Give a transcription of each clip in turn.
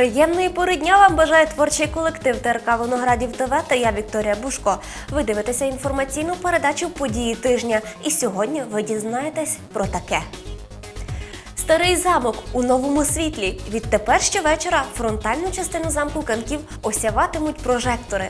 Приємної пори дня вам бажає творчий колектив ТРК Виноградів ТВ та я Вікторія Бушко. Ви дивитеся інформаційну передачу події тижня. І сьогодні ви дізнаєтесь про таке. Старий замок у новому світлі. Відтепер щовечора фронтальну частину замку Канків осяватимуть прожектори.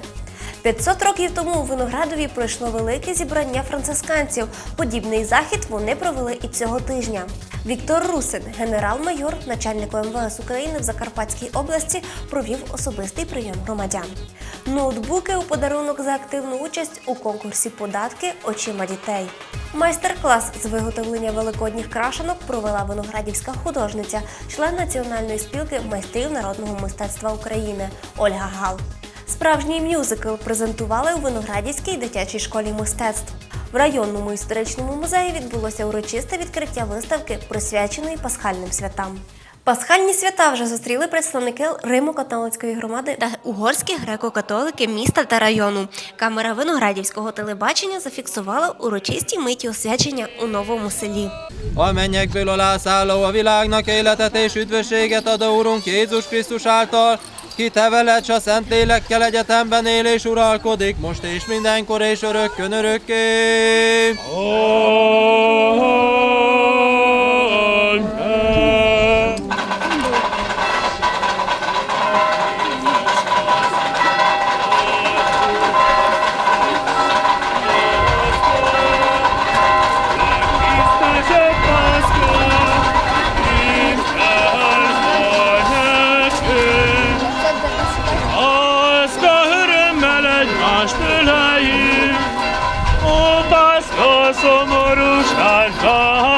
500 років тому у Виноградові пройшло велике зібрання францисканців. Подібний захід вони провели і цього тижня. Віктор Русин, генерал-майор, начальник МВС України в Закарпатській області, провів особистий прийом громадян. Ноутбуки у подарунок за активну участь у конкурсі податки очима дітей. Майстер-клас з виготовлення великодніх крашенок провела виноградівська художниця, член Національної спілки майстрів народного мистецтва України Ольга Гал. Справжній мюзикл презентували у Виноградівській дитячій школі мистецтв. В районному історичному музеї відбулося урочисте відкриття виставки, присвяченої пасхальним святам. Пасхальні свята вже зустріли представники Римо-католицької громади та угорські греко-католики міста та району. Камера виноградівського телебачення зафіксувала урочисті миті освячення у новому селі. A mennyekből alászálló a világnak életet és üdvösséget adó Urunk Jézus Krisztus által, te veled, s a Szent Lélekkel egyetemben él és uralkodik, most és mindenkor és örökkön örökké. Istenem Váltsága.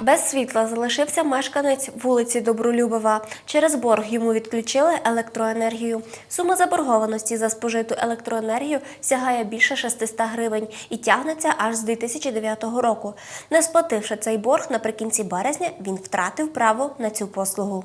Без світла залишився мешканець вулиці Добролюбова. Через борг йому відключили електроенергію. Сума заборгованості за спожиту електроенергію сягає більше 600 гривень і тягнеться аж з 2009 року. Не сплативши цей борг наприкінці березня, він втратив право на цю послугу.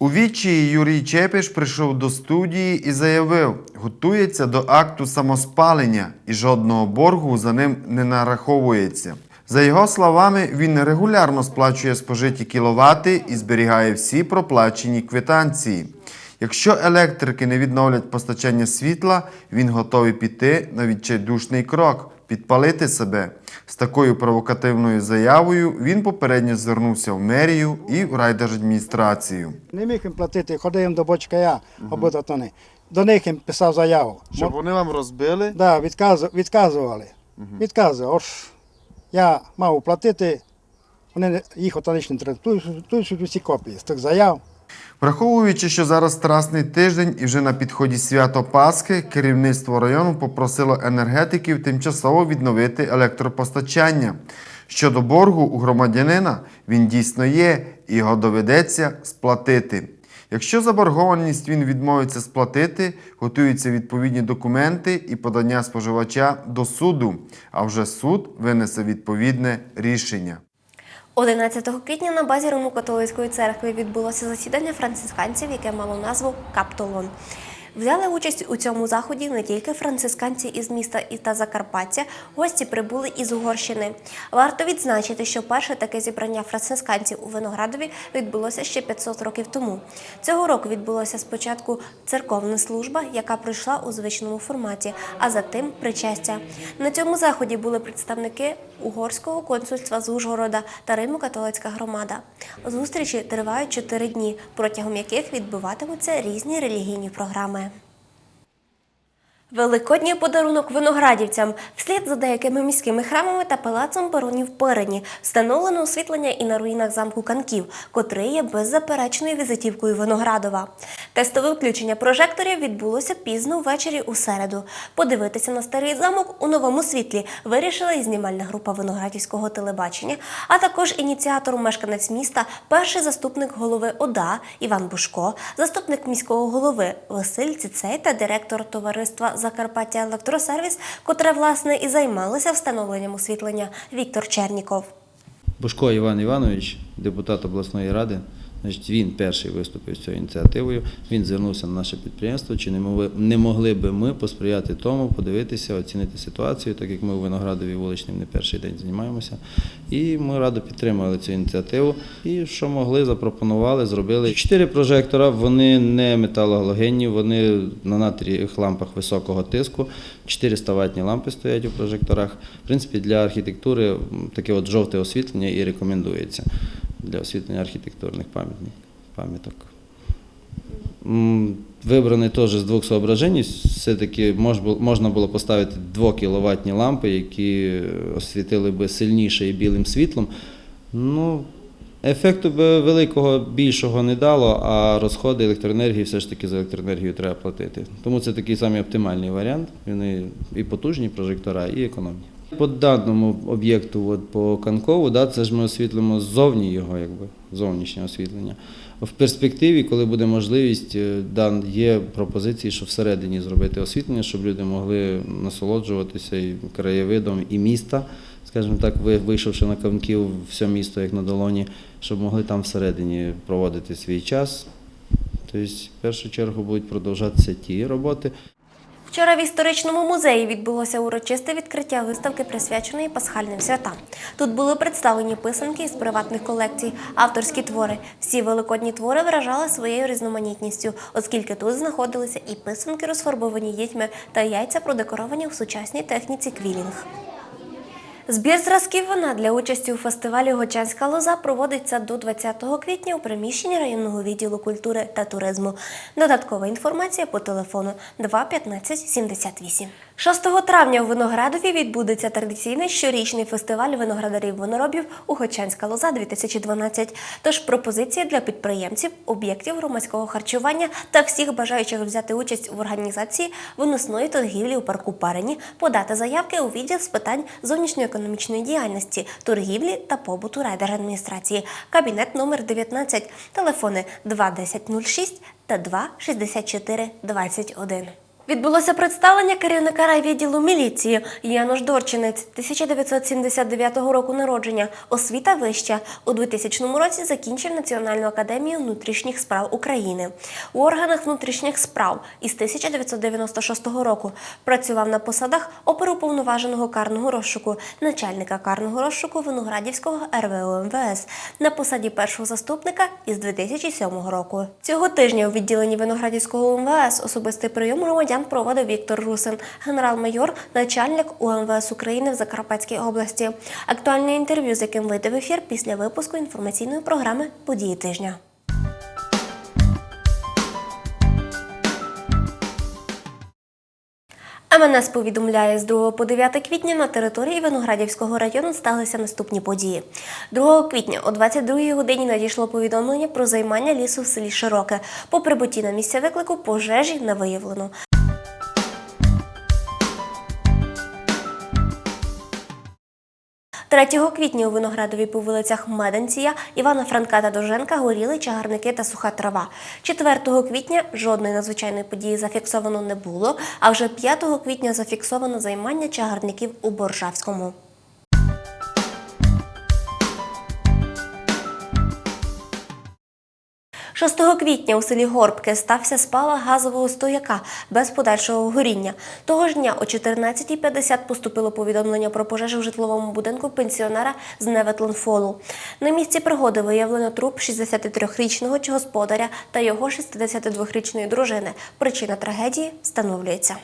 У вічі Юрій Чепіш прийшов до студії і заявив, готується до акту самоспалення і жодного боргу за ним не нараховується. За його словами, він регулярно сплачує спожиті кіловати і зберігає всі проплачені квитанції. Якщо електрики не відновлять постачання світла, він готовий піти на відчайдушний крок підпалити себе. З такою провокативною заявою він попередньо звернувся в мерію і в райдержадміністрацію. Не міг їм платити, ходив до бочка я, обидва. До них їм писав заяву. Щоб вони вам розбили? Да, відказу, відказували. Відказували. Ось я мав платити, вони їх. Тут, тут усі копії з тих заяв. Враховуючи, що зараз страсний тиждень і вже на підході свято Пасхи, керівництво району попросило енергетиків тимчасово відновити електропостачання. Щодо боргу у громадянина, він дійсно є, і його доведеться сплатити. Якщо заборгованість він відмовиться сплатити, готуються відповідні документи і подання споживача до суду, а вже суд винесе відповідне рішення. 11 квітня на базі Римо-католицької церкви відбулося засідання францисканців, яке мало назву Каптолон. Взяли участь у цьому заході не тільки францисканці із міста та Закарпаття, гості прибули із Угорщини. Варто відзначити, що перше таке зібрання францисканців у Виноградові відбулося ще 500 років тому. Цього року відбулося спочатку церковна служба, яка пройшла у звичному форматі, а затим причастя. На цьому заході були представники угорського консульства з Ужгорода та Римо-католицька громада. Зустрічі тривають чотири дні, протягом яких відбуватимуться різні релігійні програми. Великодній подарунок виноградівцям вслід за деякими міськими храмами та палацом баронів Перені встановлено освітлення і на руїнах замку Канків, котрий є беззаперечною візитівкою Виноградова. Тестове включення прожекторів відбулося пізно ввечері у середу. Подивитися на старий замок у новому світлі вирішила і знімальна група виноградівського телебачення, а також ініціатор мешканець міста, перший заступник голови ОДА Іван Бушко, заступник міського голови Василь Цицей та директор товариства Закарпаття Електросервіс, котре власне і займалося встановленням освітлення Віктор Черніков. Бушко Іван Іванович, депутат обласної ради, Значить, він перший виступив з цією ініціативою. Він звернувся на наше підприємство. Чи не могли, би ми посприяти тому, подивитися, оцінити ситуацію, так як ми у Виноградові вуличним не перший день займаємося. І ми радо підтримали цю ініціативу. І що могли, запропонували, зробили. Чотири прожектора, вони не металогалогенні, вони на натрієвих лампах високого тиску. 400 ватні лампи стоять у прожекторах. В принципі, для архітектури таке от жовте освітлення і рекомендується для освітлення архітектурних пам'яток. Вибраний теж з двох соображень. Все-таки можна було поставити 2 кіловатні лампи, які освітили би сильніше і білим світлом. Ну, ефекту би великого більшого не дало, а розходи електроенергії все ж таки за електроенергію треба платити. Тому це такий самий оптимальний варіант. Вони і потужні прожектора, і економні. По даному об'єкту, от по Канкову, да, це ж ми освітлимо ззовні його, якби зовнішнє освітлення. В перспективі, коли буде можливість, е, да, є пропозиції, що всередині зробити освітлення, щоб люди могли насолоджуватися і краєвидом і міста, скажімо так, вийшовши на камків, все місто як на долоні, щоб могли там всередині проводити свій час. Тобто, в першу чергу будуть продовжатися ті роботи. Вчора в історичному музеї відбулося урочисте відкриття виставки, присвяченої пасхальним святам. Тут були представлені писанки із приватних колекцій, авторські твори. Всі великодні твори вражали своєю різноманітністю, оскільки тут знаходилися і писанки, розфарбовані дітьми, та яйця продекоровані в сучасній техніці квілінг. Збір зразків вона для участі у фестивалі Гочанська лоза проводиться до 20 квітня у приміщенні районного відділу культури та туризму. Додаткова інформація по телефону 2 15 78. 6 травня у Виноградові відбудеться традиційний щорічний фестиваль виноградарів-виноробів у Гочанська лоза 2012. Тож пропозиції для підприємців, об'єктів громадського харчування та всіх бажаючих взяти участь в організації виносної торгівлі у парку Парені подати заявки у відділ з питань зовнішньоекономічної діяльності, торгівлі та побуту райдержадміністрації. Кабінет номер 19, телефони 21006 та 264 21. Відбулося представлення керівника райвідділу міліції Януш Дорчинець, 1979 року народження, освіта вища. У 2000 році закінчив Національну академію внутрішніх справ України. У органах внутрішніх справ із 1996 року працював на посадах оперуповноваженого карного розшуку, начальника карного розшуку Виноградівського РВО МВС на посаді першого заступника із 2007 року. Цього тижня у відділенні Виноградівського МВС особистий прийом громадян проводив Віктор Русин, генерал-майор, начальник УМВС України в Закарпатській області. Актуальне інтерв'ю, з яким вийде в ефір після випуску інформаційної програми Події тижня. МНС повідомляє, з 2 по 9 квітня на території Виноградівського району сталися наступні події. 2 квітня о 22 годині надійшло повідомлення про займання лісу в селі Широке. По прибутті на місце виклику пожежі не виявлено. 3 квітня у Виноградові по вулицях Меденція, Івана Франка та Доженка горіли чагарники та суха трава. 4 квітня жодної надзвичайної події зафіксовано не було, а вже 5 квітня зафіксовано займання чагарників у Боржавському. – 6 квітня у селі Горбки стався спалах газового стояка без подальшого горіння. Того ж дня о 14.50 поступило повідомлення про пожежу в житловому будинку пенсіонера з Неветленфолу. На місці пригоди виявлено труп 63-річного господаря та його 62-річної дружини. Причина трагедії встановлюється.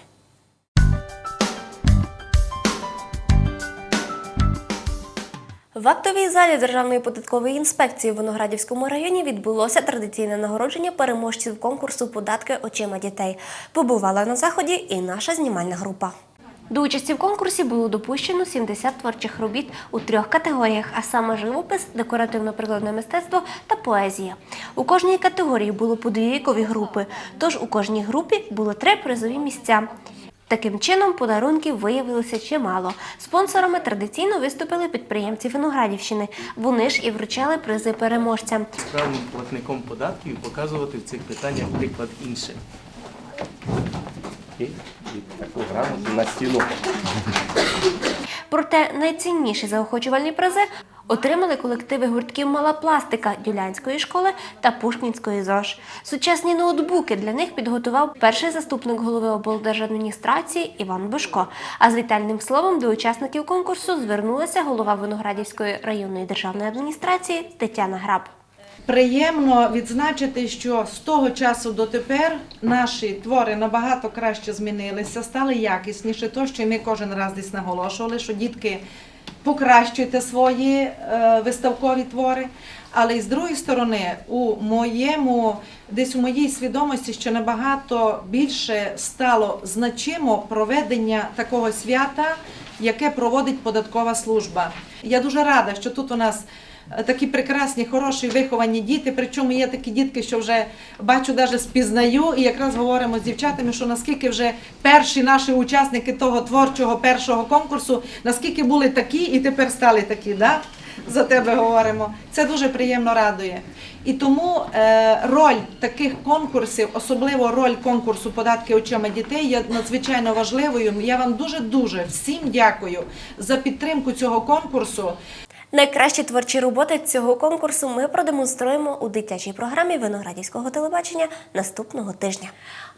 В актовій залі Державної податкової інспекції в Виноградівському районі відбулося традиційне нагородження переможців конкурсу податки очима дітей. Побувала на заході і наша знімальна група. До участі в конкурсі було допущено 70 творчих робіт у трьох категоріях, а саме живопис, декоративно-прикладне мистецтво та поезія. У кожній категорії було по дві вікові групи, тож у кожній групі було три призові місця. Таким чином, подарунків виявилося чимало. Спонсорами традиційно виступили підприємці Виноградівщини. Вони ж і вручали призи переможцям. справним платником податків показувати в цих питаннях приклад іншим. І, таку грамоту на стіну. Проте найцінніші заохочувальні призи Отримали колективи гуртків Мала пластика Дюлянської школи та Пушкінської ЗОЖ. Сучасні ноутбуки для них підготував перший заступник голови облдержадміністрації Іван Бушко. А з вітальним словом до учасників конкурсу звернулася голова Виноградівської районної державної адміністрації Тетяна Граб. Приємно відзначити, що з того часу до тепер наші твори набагато краще змінилися, стали якісніші. То, що ми кожен раз десь наголошували, що дітки покращуйте свої е, виставкові твори. Але і з другої сторони, у моєму, десь у моїй свідомості ще набагато більше стало значимо проведення такого свята, яке проводить податкова служба. Я дуже рада, що тут у нас такі прекрасні, хороші, виховані діти. Причому є такі дітки, що вже бачу, навіть спізнаю, і якраз говоримо з дівчатами, що наскільки вже перші наші учасники того творчого першого конкурсу, наскільки були такі і тепер стали такі. Да? За тебе говоримо. Це дуже приємно радує. І тому е, роль таких конкурсів, особливо роль конкурсу податки очима дітей, є надзвичайно важливою. Я вам дуже дуже всім дякую за підтримку цього конкурсу. Найкращі творчі роботи цього конкурсу ми продемонструємо у дитячій програмі Виноградівського телебачення наступного тижня.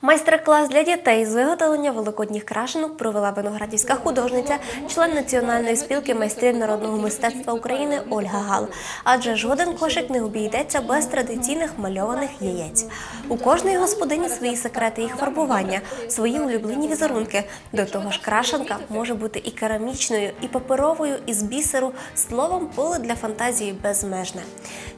Майстер-клас для дітей з виготовлення великодніх крашенок провела виноградівська художниця, член Національної спілки майстрів народного мистецтва України Ольга Гал. Адже жоден кошик не обійдеться без традиційних мальованих яєць. У кожної господині свої секрети їх фарбування, свої улюблені візерунки. До того ж, крашенка може бути і керамічною, і паперовою, і з бісеру. Словом, поле для фантазії безмежне.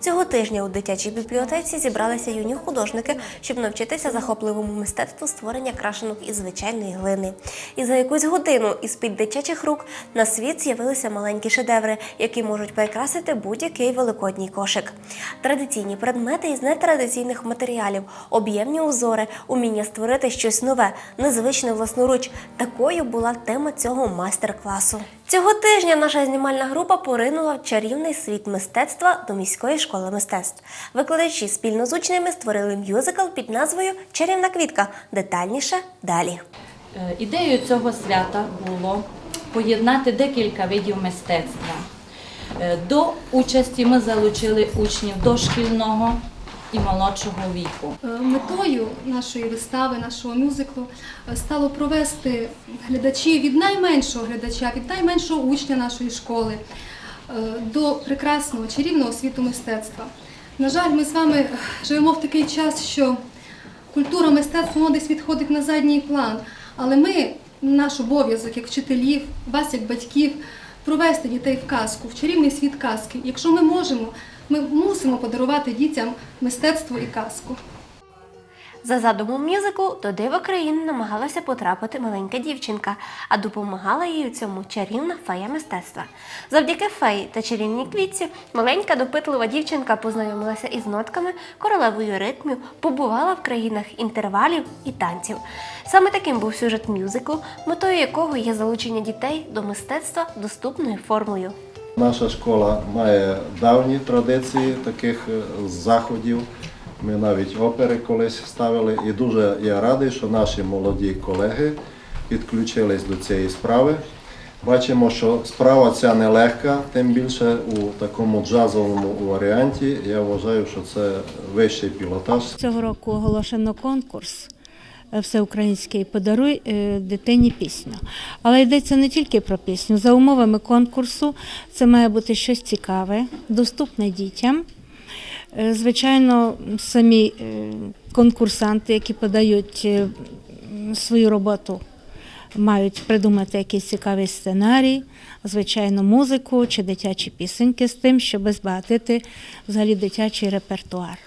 Цього тижня у дитячій бібліотеці зібралися юні художники, щоб навчитися захопливому мистецтву створення крашенок із звичайної глини. І за якусь годину із під дитячих рук на світ з'явилися маленькі шедеври, які можуть прикрасити будь-який великодній кошик. Традиційні предмети із нетрадиційних матеріалів, об'ємні узори, уміння створити щось нове, незвичне власноруч. Такою була тема цього майстер-класу. Цього тижня наша знімальна група поринула в чарівний світ мистецтва до міської школи мистецтв. Викладачі спільно з учнями створили мюзикл під назвою Чарівна квітка. Детальніше далі. Е, Ідеєю цього свята було поєднати декілька видів мистецтва. Е, До участі ми залучили учнів дошкільного і молодшого віку. Е, Метою нашої вистави, нашого мюзиклу е, стало провести глядачів від найменшого глядача, від найменшого учня нашої школи е, до прекрасного чарівного світу мистецтва. На жаль, ми з вами живемо в такий час, що культура мистецтва десь відходить на задній план. Але ми, наш обов'язок як вчителів, вас як батьків, провести дітей в казку, в чарівний світ казки. Якщо ми можемо, ми мусимо подарувати дітям мистецтво і казку. За задумом мюзиклу до дива країни намагалася потрапити маленька дівчинка, а допомагала їй у цьому чарівна фея мистецтва. Завдяки феї та чарівній квітці маленька допитлива дівчинка познайомилася із нотками, королевою ритмів, побувала в країнах інтервалів і танців. Саме таким був сюжет мюзиклу, метою якого є залучення дітей до мистецтва доступною формою. Наша школа має давні традиції таких е, заходів. Ми навіть опери колись ставили, і дуже я радий, що наші молоді колеги підключились до цієї справи. Бачимо, що справа ця нелегка, тим більше у такому джазовому варіанті. Я вважаю, що це вищий пілотаж. Цього року оголошено конкурс всеукраїнський подаруй е, дитині пісню. Але йдеться не тільки про пісню. За умовами конкурсу це має бути щось цікаве, доступне дітям. Е, Звичайно, самі е, конкурсанти, які подають е, свою роботу, мають придумати якийсь цікавий сценарій, звичайно, музику чи дитячі пісеньки з тим, щоб збагатити взагалі дитячий репертуар.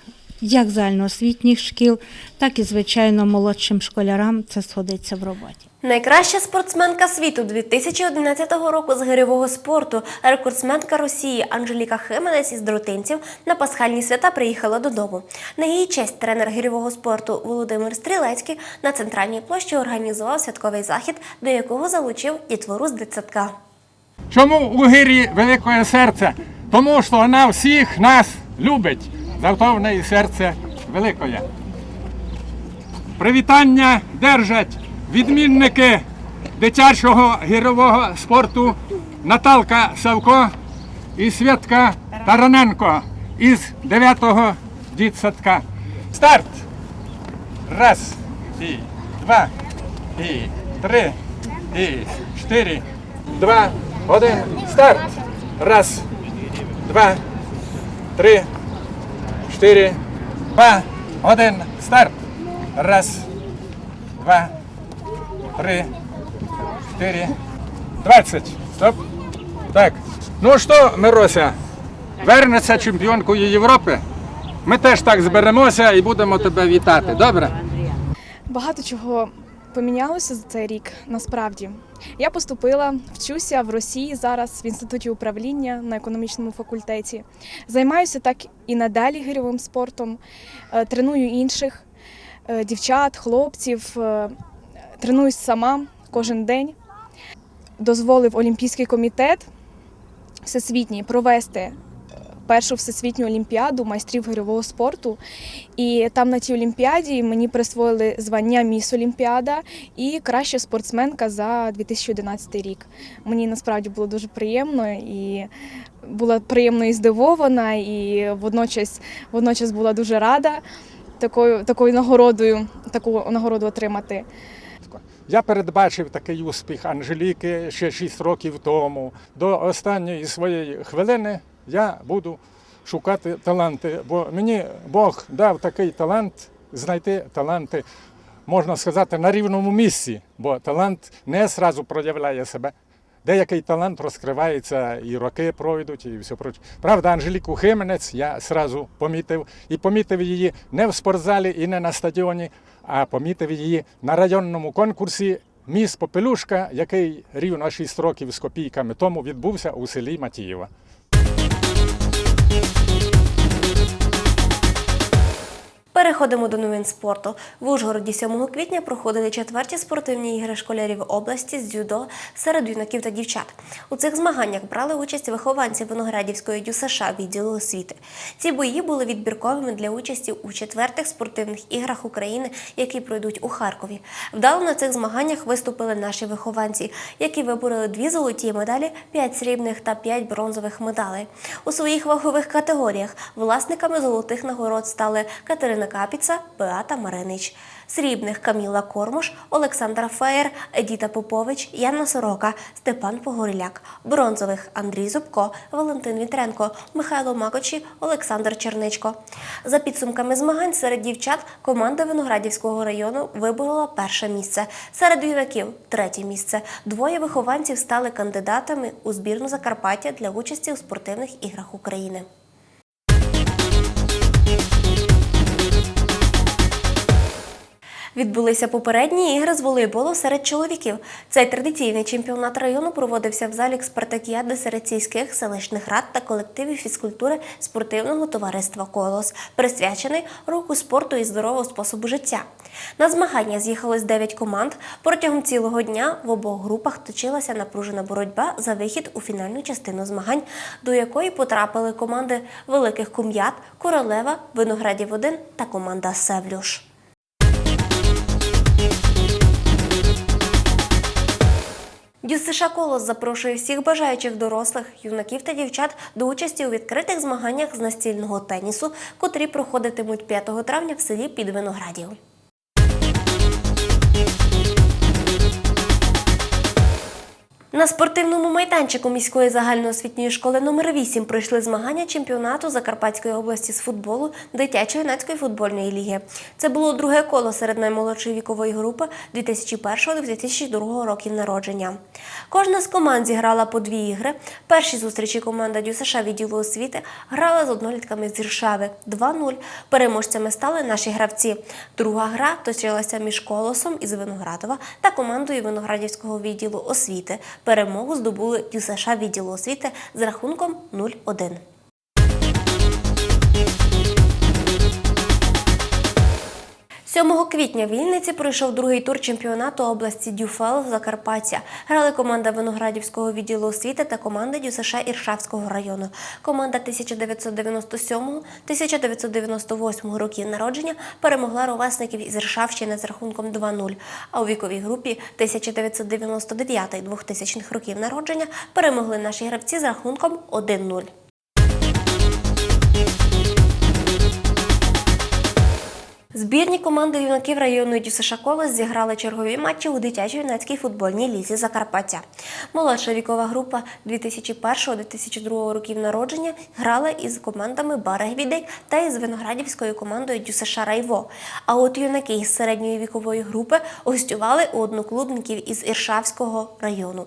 Як загальноосвітніх шкіл, так і, звичайно, молодшим школярам це сходиться в роботі. Найкраща спортсменка світу 2011 року з гирьового спорту, рекордсменка Росії Анжеліка Хименець із Дротинців на пасхальні свята приїхала додому. На її честь тренер гирьового спорту Володимир Стрілецький на центральній площі організував святковий захід, до якого залучив дітвору з дитсадка. Чому у гирі велике серце? Тому що вона всіх нас любить. Зато в неї серце велике. Привітання держать відмінники дитячого гірового спорту Наталка Савко і Святка Тараненко із 9-го дітсадка. Старт! Раз, і два, і три, і чотири, два, один, старт! Раз, два, три, чотири, два, один, старт! Раз, два, три, чотири, двадцять. Стоп. Так. Ну що, Мирося, вернеться чемпіонкою Європи. Ми теж так зберемося і будемо тебе вітати. Добре? Багато чого помінялося за цей рік. Насправді я поступила, вчуся в Росії зараз в інституті управління на економічному факультеті. Займаюся так і надалі гирьовим спортом, е, треную інших е, дівчат, хлопців, е, тренуюсь сама кожен день. Дозволив Олімпійський комітет всесвітній провести першу всесвітню олімпіаду майстрів гирьового спорту. І там на тій олімпіаді мені присвоїли звання Міс Олімпіада і краща спортсменка за 2011 рік. Мені насправді було дуже приємно і була приємно і здивована, і водночас, водночас була дуже рада такою, такою нагородою, таку нагороду отримати. Я передбачив такий успіх Анжеліки ще 6 років тому. До останньої своєї хвилини я буду шукати таланти, бо мені Бог дав такий талант знайти таланти, можна сказати, на рівному місці, бо талант не зразу проявляє себе. Деякий талант розкривається, і роки пройдуть, і все проче. Правда, Анжеліку Хименець я зразу помітив і помітив її не в спортзалі і не на стадіоні, а помітив її на районному конкурсі Міс Попелюшка, який рівно 6 років з копійками тому відбувся у селі Матіїва. Переходимо до новин спорту. В Ужгороді 7 квітня проходили четверті спортивні ігри школярів області з дзюдо серед юнаків та дівчат. У цих змаганнях брали участь вихованці Виноградівської ДЮСШ відділу освіти. Ці бої були відбірковими для участі у четвертих спортивних іграх України, які пройдуть у Харкові. Вдало на цих змаганнях виступили наші вихованці, які вибороли дві золоті медалі, п'ять срібних та п'ять бронзових медалей. У своїх вагових категоріях власниками золотих нагород стали Катерина Капіца, Беата Маринич. Срібних Каміла Кормуш, Олександра Феєр, Едіта Попович, Яна Сорока, Степан Погоріляк. Бронзових Андрій Зубко, Валентин Вітренко, Михайло Макочі, Олександр Черничко. За підсумками змагань серед дівчат команда Виноградівського району виборола перше місце. Серед юнаків третє місце. Двоє вихованців стали кандидатами у збірну Закарпаття для участі у спортивних іграх України. Відбулися попередні ігри з волейболу серед чоловіків. Цей традиційний чемпіонат району проводився в залі спартакіади серед сільських селищних рад та колективів фізкультури спортивного товариства Колос, присвячений року спорту і здорового способу життя. На змагання з'їхалось 9 команд. Протягом цілого дня в обох групах точилася напружена боротьба за вихід у фінальну частину змагань, до якої потрапили команди Великих Кум'ят, Королева, Виноградів 1 та команда Севлюш. ДЮСШ «Колос» запрошує всіх бажаючих дорослих, юнаків та дівчат до участі у відкритих змаганнях з настільного тенісу, котрі проходитимуть 5 травня в селі Підвиноградів. На спортивному майданчику міської загальноосвітньої школи номер 8 пройшли змагання чемпіонату Закарпатської області з футболу дитячо-юнацької футбольної ліги. Це було друге коло серед наймолодшої вікової групи 2001-2002 років народження. Кожна з команд зіграла по дві ігри. Перші зустрічі команда ДЮСШ відділу освіти грала з однолітками з Іршави 2-0. Переможцями стали наші гравці. Друга гра точилася між колосом із Виноградова та командою Виноградівського відділу освіти. Перемогу здобули ДЮСШ відділу освіти з рахунком 0-1. 7 квітня в Вінниці пройшов другий тур чемпіонату області Дюфел Закарпаття. Грали команда Виноградівського відділу освіти та команда ДЮСШ Іршавського району. Команда 1997-1998 років народження перемогла ровесників із Іршавщини з рахунком 2-0. А у віковій групі 1999-2000 років народження перемогли наші гравці з рахунком 1-0. Збірні команди юнаків районної ДЮСШ «Колос» зіграли чергові матчі у дитячо-юнацькій футбольній лізі Закарпаття. Молодша вікова група 2001-2002 років народження грала із командами Барег Відек та із виноградівською командою ДЮСШ Райво. А от юнаки із середньої вікової групи гостювали у одноклубників із Іршавського району.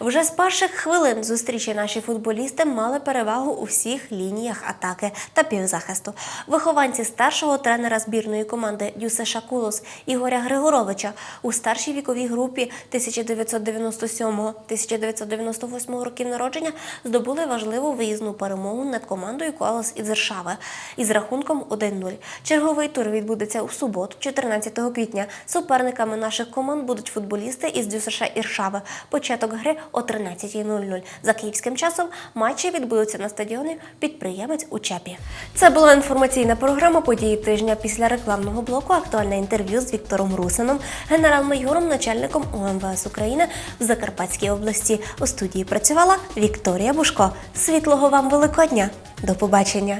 Вже з перших хвилин зустрічі наші футболісти мали перевагу у всіх лініях атаки та півзахисту. Вихованці старшого тренера збірної команди Дюсеша Кулос Ігоря Григоровича у старшій віковій групі 1997-1998 років народження здобули важливу виїзну перемогу над командою Колос із Іршави із рахунком 1-0. Черговий тур відбудеться у суботу, 14 квітня. Суперниками наших команд будуть футболісти із ДЮСШ Іршави. Початок гри о 13.00. За київським часом матчі відбудуться на стадіоні підприємець у Чепі. Це була інформаційна програма події тижня після рекламного блоку. Актуальне інтерв'ю з Віктором Русином, генерал-майором, начальником ОМВС України в Закарпатській області. У студії працювала Вікторія Бушко. Світлого вам Великодня. До побачення.